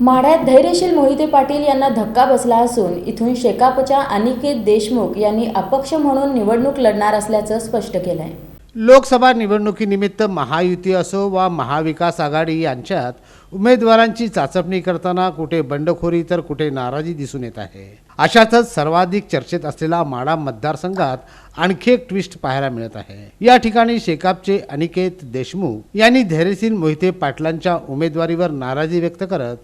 माढ्यात धैर्यशील मोहिते पाटील यांना धक्का बसला असून इथून शेकापच्या अनिकेत देशमुख यांनी अपक्ष म्हणून निवडणूक लढणार असल्याचं स्पष्ट केलं आहे लोकसभा निवडणुकीनिमित्त महायुती असो वा महाविकास आघाडी यांच्यात उमेदवारांची चाचपणी करताना कुठे बंडखोरी तर कुठे नाराजी दिसून येत आहे. अशातच सर्वाधिक चर्चेत असलेला माडा मतदारसंघात आणखी एक ट्विस्ट पाहायला मिळत आहे. या ठिकाणी शेकापचे अनिकेत देशमुख यांनी धैर्यशील मोहिते पाटलांच्या उमेदवारीवर नाराजी व्यक्त करत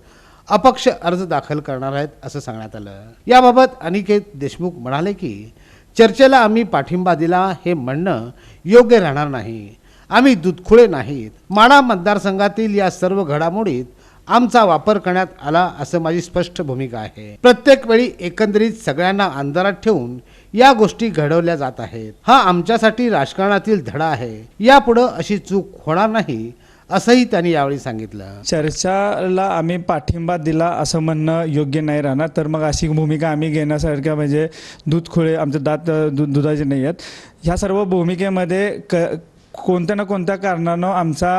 अपक्ष अर्ज दाखल करणार आहेत असं सांगण्यात आलं. याबाबत अनिकेत देशमुख म्हणाले की चर्चेला आम्ही पाठिंबा दिला हे म्हणणं योग्य राहणार नाही. आम्ही दुधखुळे नाहीत. माडा मतदारसंघातील या सर्व घडामोडीत आमचा वापर करण्यात आला असं माझी स्पष्ट भूमिका आहे. प्रत्येक वेळी एकंदरीत सगळ्यांना अंधारात ठेवून या गोष्टी घडवल्या जात आहेत. हा आमच्यासाठी राजकारणातील धडा आहे. यापुढं अशी चूक होणार नाही असंही त्यांनी यावेळी सांगितलं. चर्चाला आम्ही पाठिंबा दिला असं म्हणणं योग्य नाही राहणार. तर मग अशी भूमिका आम्ही घेण्यासारख्या म्हणजे दूध खुळे आमचे दात दूध दुधाचे नाही आहेत. ह्या सर्व भूमिकेमध्ये क कोणत्या ना कोणत्या कारणानं आमचा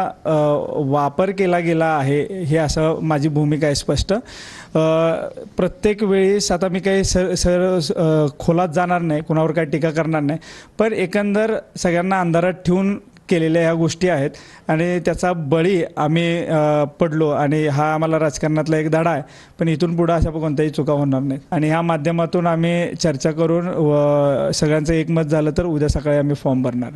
वापर केला गेला आहे हे असं माझी भूमिका आहे स्पष्ट. प्रत्येक वेळेस आता मी काही सर सर खोलात जाणार नाही कोणावर काही टीका करणार नाही. पण एकंदर सगळ्यांना अंधारात ठेवून केलेल्या ह्या गोष्टी आहेत. आणि त्याचा बळी आम्ही पडलो आणि हा आम्हाला राजकारणातला एक धडा आहे. पण इथून पुढं अशा कोणत्याही चुका होणार नाहीत. आणि ह्या माध्यमातून आम्ही चर्चा करून व सगळ्यांचं एकमत झालं तर उद्या सकाळी आम्ही फॉर्म भरणार.